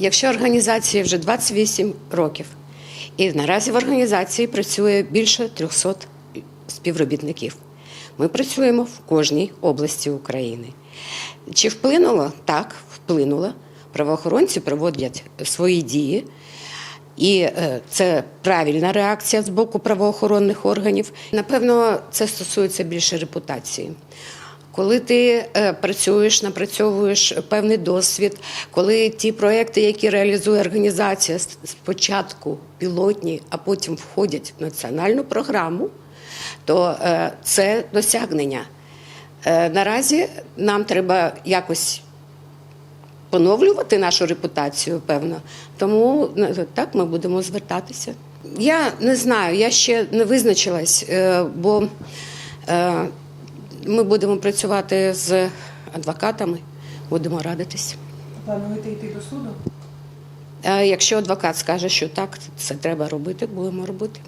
Якщо організації вже 28 років, і наразі в організації працює більше 300 співробітників. Ми працюємо в кожній області України. Чи вплинуло? Так, вплинуло. Правоохоронці проводять свої дії, і е, це правильна реакція з боку правоохоронних органів. Напевно, це стосується більше репутації. Коли ти е, працюєш, напрацьовуєш певний досвід, коли ті проекти, які реалізує організація, спочатку пілотні, а потім входять в національну програму, то е, це досягнення. Е, наразі нам треба якось поновлювати нашу репутацію, певно. Тому так ми будемо звертатися. Я не знаю, я ще не визначилась, бо ми будемо працювати з адвокатами, будемо радитись. Плануєте йти до суду? Якщо адвокат скаже, що так, це треба робити, будемо робити.